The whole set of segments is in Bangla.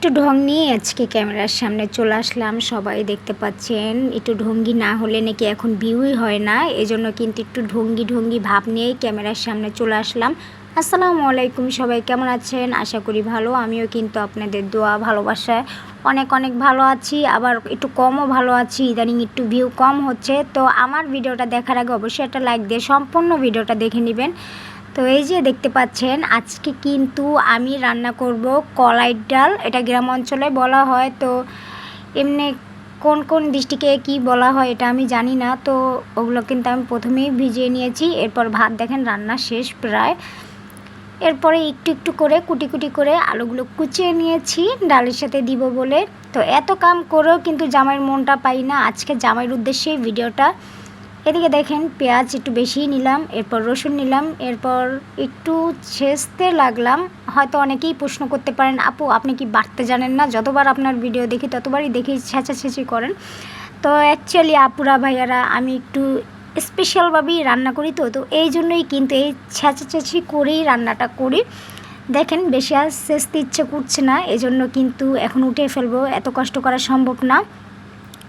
একটু ঢং নিয়ে আজকে ক্যামেরার সামনে চলে আসলাম। সবাই দেখতে পাচ্ছেন, একটু ঢঙ্গি না হলে নাকি এখন ভিউই হয় না। এজন্য কিন্তু একটু ঢঙ্গি ঢঙ্গি ভাব নিয়েই ক্যামেরার সামনে চলে আসলাম। আসসালামু আলাইকুম সবাই, কেমন আছেন? আশা করি ভালো। আমিও কিন্তু আপনাদের দোয়া, ভালোবাসায় অনেক অনেক ভালো আছি। আবার একটু কমও ভালো আছি। ইদানিং একটু ভিউ কম হচ্ছে। তো আমার ভিডিওটা দেখার আগে অবশ্যই একটা লাইক দিয়ে সম্পূর্ণ ভিডিওটা দেখে নেবেন। তো এই যে দেখতে পাচ্ছেন, আজকে কিন্তু আমি রান্না করব কলাই ডাল। এটা গ্রাম অঞ্চলে বলা হয়, তো এমনি কোন কোন ডিস্ট্রিক্টে কি বলা হয় এটা আমি জানি না। তো ওগুলো কিন্তু আমি প্রথমেই ভিজিয়ে নিয়েছি, এরপর ভাত দেখেন রান্না শেষ প্রায়। এরপরে একটু একটু করে কুটি কুটি করে আলুগুলো কুচিয়ে নিয়েছি, ডালের সাথে দিব বলে। তো এত কাম করেও কিন্তু জামাইয়ের মনটা পাই না। আজকে জামাইয়ের উদ্দেশ্যে ভিডিওটা। এদিকে দেখেন পেঁয়াজ একটু বেশি নিলাম, এরপর রসুন নিলাম, এরপর একটু ছেঁচতে লাগলাম। হয়তো অনেকেই প্রশ্ন করতে পারেন, আপু, আপনি কি বাড়তে জানেন না? যতবার আপনার ভিডিও দেখি, ততবারই দেখি ছেঁচাছেঁচি করেন। তো অ্যাকচুয়ালি আপুরা, ভাইয়ারা, আমি একটু স্পেশালভাবেই রান্না করি তো তো এই জন্যই কিন্তু এই ছেঁচাছেঁচি করেই রান্নাটা করি। দেখেন বেশি আর চেঁচতে ইচ্ছে করছে না, এজন্য কিন্তু এখন উঠে ফেলব, এত কষ্ট করা সম্ভব না।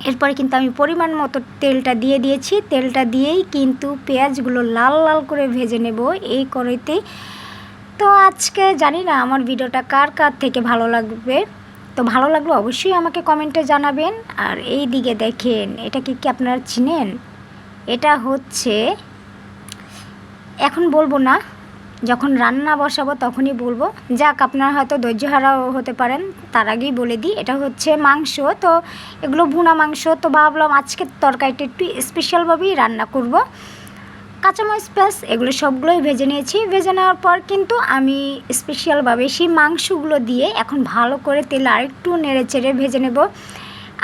এরপরে কিন্তু আমি পরিমাণ মতো তেলটা দিয়ে দিয়েছি। তেলটা দিয়েই কিন্তু পেঁয়াজগুলো লাল লাল করে ভেজে নেব এই করেতে তো আজকে জানি না আমার ভিডিওটা কার কার থেকে ভালো লাগবে। তো ভালো লাগল অবশ্যই আমাকে কমেন্টে জানাবেন। আর এই দিকে দেখেন, এটা কি কি আপনারা চিনেন? এটা হচ্ছে, এখন বলব না যখন রান্না বসাবো তখনই বলব, যাক, আপনারা হয়তো ধৈর্য হারাও হতে পারেন, তার আগেই বলে দিই, এটা হচ্ছে মাংস। তো এগুলো ভুনা মাংস, তো ভাবলাম আজকের তরকারিটা একটু স্পেশালভাবেই রান্না করব। কাঁচামরিচ পেঁয়াজ এগুলো সবগুলোই ভেজে নিয়েছি। ভেজে নেওয়ার পর কিন্তু আমি স্পেশালভাবে সেই মাংসগুলো দিয়ে এখন ভালো করে তেল আরেকটু নেড়ে চেড়ে ভেজে নেব।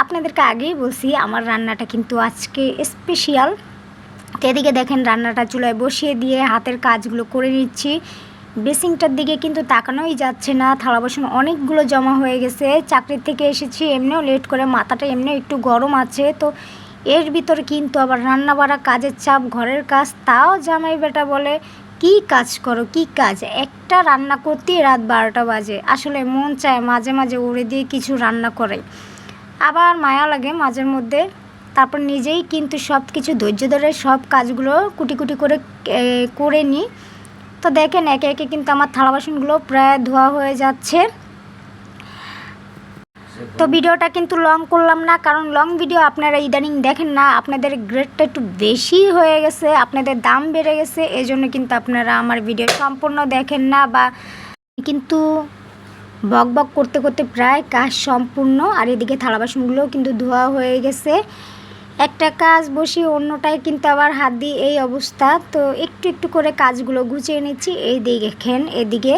আপনাদেরকে আগেই বলছি, আমার রান্নাটা কিন্তু আজকে স্পেশাল এদিকে দেখেন রান্নাটা চুলায় বসিয়ে দিয়ে হাতের কাজগুলো করে নিচ্ছি। বেসিংটার দিকে কিন্তু তাকানোই যাচ্ছে না, থালা বাসন অনেকগুলো জমা হয়ে গেছে। চাকরির থেকে এসেছি, এমনিও লেট করে মাথাটা এমনিও একটু গরম আছে। তো এর ভিতর কিন্তু আবার রান্না বাড়া কাজের চাপ, ঘরের কাজ, তাও জামাই বেটা বলে, কি কাজ করো, কি কাজ? একটা রান্না করতেই রাত বারোটা বাজে। আসলে মন চায় মাঝে মাঝে উড়ে দিয়ে কিছু রান্না করে আবার মায়া লাগে মাঝের মধ্যে। তারপর নিজেই কিন্তু সব কিছু ধৈর্য ধরে সব কাজগুলো কুটি কুটি করে করে নিই। তো দেখেন একে একে কিন্তু আমার থালা বাসনগুলো প্রায় ধোয়া হয়ে যাচ্ছে। তো ভিডিওটা কিন্তু লং করলাম না, কারণ লং ভিডিও আপনারা ইদানিং দেখেন না, আপনাদের গ্রেডটা একটু বেশি হয়ে গেছে, আপনাদের দাম বেড়ে গেছে এই জন্য কিন্তু আপনারা আমার ভিডিও সম্পূর্ণ দেখেন না বা কিন্তু বক বক করতে করতে প্রায় কাজ সম্পূর্ণ, আর এদিকে থালা বাসনগুলোও কিন্তু ধোয়া হয়ে গেছে। একটা কাজ বসিয়ে অন্যটায় কিন্তু আবার হাত দিয়ে এই অবস্থা। তো একটু একটু করে কাজগুলো গুছিয়ে নিচ্ছি। এই দেখেন এদিকে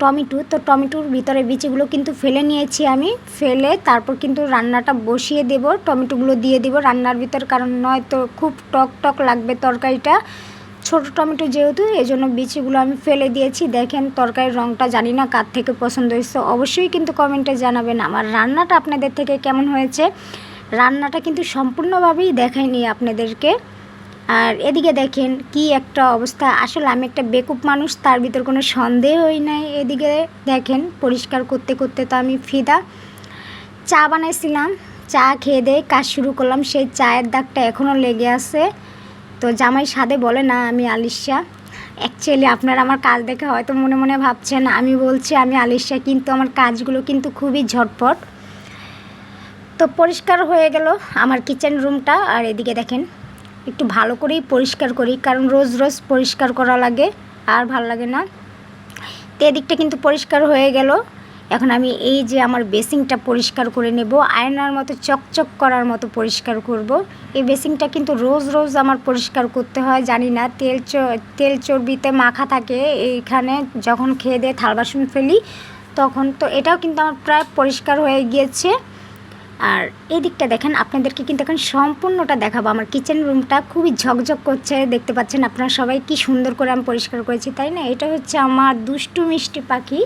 টমেটো। তো টমেটোর ভিতরে বিচিগুলো কিন্তু ফেলে নিয়েছি আমি। ফেলে তারপর কিন্তু রান্নাটা বসিয়ে দেব। টমেটোগুলো দিয়ে দেব রান্নার ভিতর, কারণ নয়তো খুব টক টক লাগবে তরকারিটা। ছোট টমেটো যেহেতু এই জন্য বিচিগুলো আমি ফেলে দিয়েছি। দেখেন তরকারির রঙটা জানি না কার থেকে পছন্দ হয়েছে। অবশ্যই কিন্তু কমেন্টে জানাবেন আমার রান্নাটা আপনাদের থেকে কেমন হয়েছে। রান্নাটা কিন্তু সম্পূর্ণভাবেই দেখায়নি আপনাদেরকে। আর এদিকে দেখেন কি একটা অবস্থা। আসলে আমি একটা বেকুপ মানুষ, তার ভিতর কোনো সন্দেহই নাই। এদিকে দেখেন পরিষ্কার করতে করতে তো আমি ফিদা। চা বানাইছিলাম, চা খেয়ে দিয়ে কাজ শুরু করলাম। সেই চায়ের দাগটা এখনও লেগে আছে। তো জামাই সাদে বলে, না, আমি আলিশা। অ্যাকচুয়ালি আপনারা আমার কাজ দেখে হয়তো মনে মনে ভাবছেন, আমি বলছি আমি আলিশা, কিন্তু আমার কাজগুলো কিন্তু খুবই ঝটপট। তো পরিষ্কার হয়ে গেল আমার কিচেন রুমটা আর এদিকে দেখেন, একটু ভালো করেই পরিষ্কার করি, কারণ রোজ রোজ পরিষ্কার করা লাগে, আর ভালো লাগে না। তো এদিকটা কিন্তু পরিষ্কার হয়ে গেল। এখন আমি এই যে আমার বেসিংটা পরিষ্কার করে নেব, আয়নার মতো চকচক করার মতো পরিষ্কার করব। এই বেসিংটা কিন্তু রোজ রোজ আমার পরিষ্কার করতে হয়, জানি না, তেল তেল চর্বিতে মাখা থাকে এইখানে, যখন খেয়ে দিয়ে থাল বাসন ফেলি, তখন তো এটাও কিন্তু আমার প্রায় পরিষ্কার হয়ে গিয়েছে। আর এই দিকটা দেখেন, আপনাদেরকে কিন্তু এখন সম্পূর্ণটা দেখাবো। আমার কিচেন রুমটা খুবই ঝকঝক করছে, দেখতে পাচ্ছেন আপনারা সবাই কি সুন্দর করে আমি পরিষ্কার করেছি, তাই না? এটা হচ্ছে আমার দুষ্টু মিষ্টি পাখি।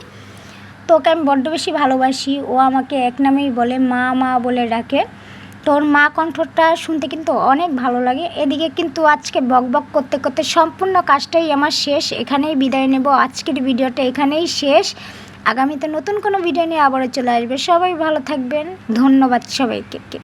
তো ওকে আমি বড্ড বেশি ভালোবাসি, ও আমাকে এক নামেই বলে মা মা বলে ডাকে। তোর মা কণ্ঠটা শুনতে কিন্তু অনেক ভালো লাগে। এদিকে কিন্তু আজকে বক বক করতে করতে সম্পূর্ণ কাজটাই আমার শেষ। এখানেই বিদায় নেব। আজকের ভিডিওটা এখানেই শেষ। আগামীতে নতুন কোনো ভিডিও নিয়ে আবারও চলে আসবে। সবাই ভালো থাকবেন। ধন্যবাদ সবাইকে।